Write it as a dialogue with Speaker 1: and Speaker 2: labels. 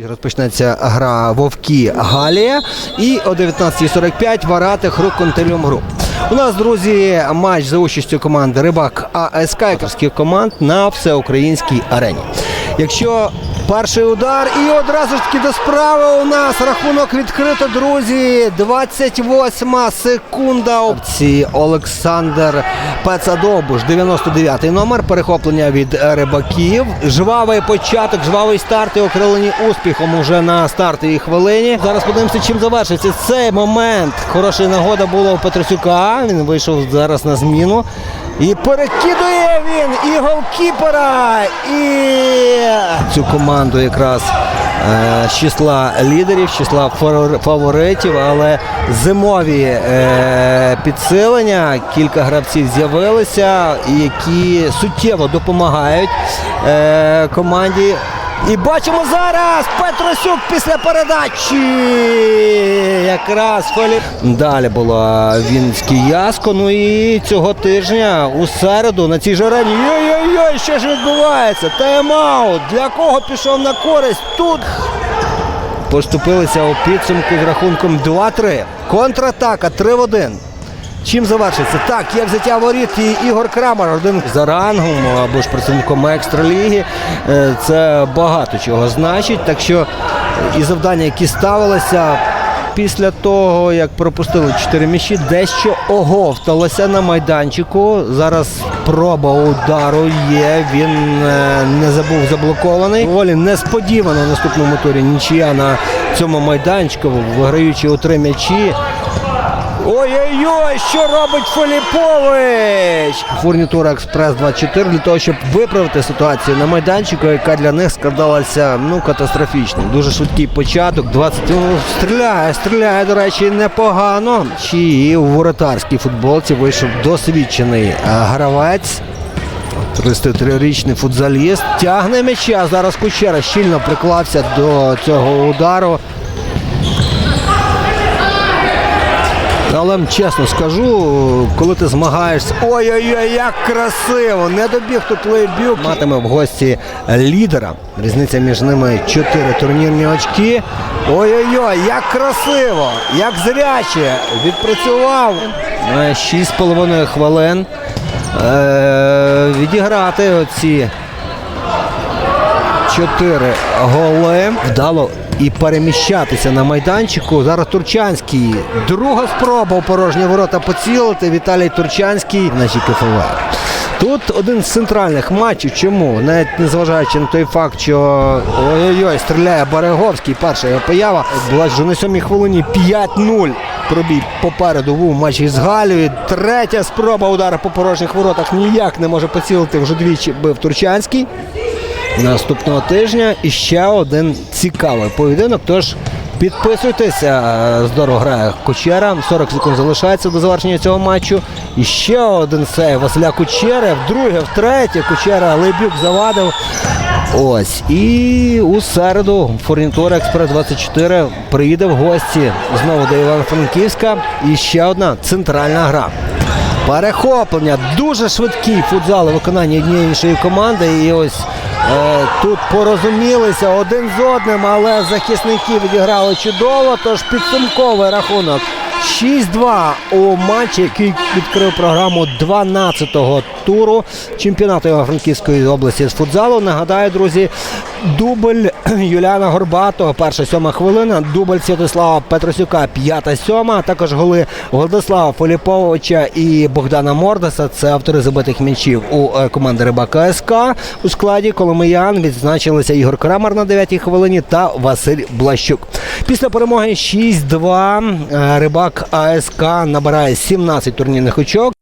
Speaker 1: Розпочнеться гра Вовки Галія і о 19.45 Варати Хрук Контельом Груп. У нас, друзі, матч за участю команди Рибак АСК команд на всеукраїнській арені. Якщо перший удар і одразу ж таки до справи у нас рахунок відкрито, друзі. 28 секунда. Опції Олександр Пецадобуш, 99-й номер. Перехоплення від рибаків. Жвавий початок, жвавий старт і окрилені успіхом уже на стартовій хвилині. Зараз подивимося, чим завершиться цей момент. Хороша нагода була у Петросюка. Він вийшов зараз на зміну. І перекидує він і голкіпера, і цю команду якраз е, з числа лідерів, з числа фаворитів, але зимові е, підсилення, кілька гравців з'явилися, які суттєво допомагають е, команді. І бачимо зараз Петросюк після передачі. Якраз Феліп. Далі була Вінський Яско. Ну і цього тижня у середу на цій жарені. Йой-йой-йой, що ж відбувається? Тайм-аут. Для кого пішов на користь? Тут поступилися у підсумку з рахунком 2-3. Контратака 3 в 1. Чим завершиться? Так, є взяття воріт і Ігор Крамер, один за рангом або ж представником екстраліги. Е, Це багато чого значить. Так що і завдання, які ставилися після того, як пропустили 4 м'ячі, дещо оговталося на майданчику. Зараз проба удару є. Він е, не забув заблокований. Доволі несподівано в наступному турі нічия на цьому майданчику, виграючи у три м'ячі. Ой-ой-ой, що робить Филіпович? Фурнітура Експрес 24 для того, щоб виправити ситуацію на майданчику, яка для них складалася ну, катастрофічно. Дуже швидкий початок. 20 ну, стріляє, стріляє, до речі, непогано. Чи у воротарській футболці вийшов досвідчений е, гравець. 33-річний футзаліст тягне м'яча. Зараз Кучера щільно приклався до цього удару. Але чесно скажу, коли ти змагаєшся. Ой-ой-ой, як красиво! Не добіг тут Лейбюк. Матиме в гості лідера. Різниця між ними 4 турнірні очки. Ой-ой-ой, як красиво! Як зряче! Відпрацював 6,5 хвилин. Е, відіграти оці чотири голи. Вдало і переміщатися на майданчику. Зараз Турчанський. Друга спроба у порожні ворота поцілити. Віталій Турчанський нашій КФВ. Тут один з центральних матчів. Чому? Навіть незважаючи на той факт, що ой-ой-ой, стріляє Береговський. Перша його поява. Була вже на сьомій хвилині 5-0. Пробій попереду був матч із Галією. Третя спроба удара по порожніх воротах ніяк не може поцілити. Вже двічі бив Турчанський наступного тижня. І ще один цікавий поєдинок. Тож підписуйтеся. Здорово грає Кучера. 40 секунд залишається до завершення цього матчу. І ще один сейв Василя Кучери. Вдруге, втретє. Кучера Лейбюк завадив. Ось. І у середу Фурнітура Експрес 24 приїде в гості знову до Івано-Франківська. І ще одна центральна гра. Перехоплення. Дуже швидкий футзал у виконанні однієї іншої команди. І ось е, тут порозумілися один з одним, але захисники відіграли чудово. Тож підсумковий рахунок 6-2 у матчі, який відкрив програму 12-го туру чемпіонату Івано-Франківської області з футзалу. Нагадаю, друзі, дубль Юліана Горбатого, перша сьома хвилина, дубль Святослава Петросюка, п'ята сьома, також голи Владислава Фоліповича і Богдана Мордаса. Це автори забитих м'ячів у е, команди Рибака СК. У складі Коломиян відзначилися Ігор Крамер на 9-й хвилині та Василь Блащук. Після перемоги 6-2 е, Рибак АСК набирає 17 турнірних очок.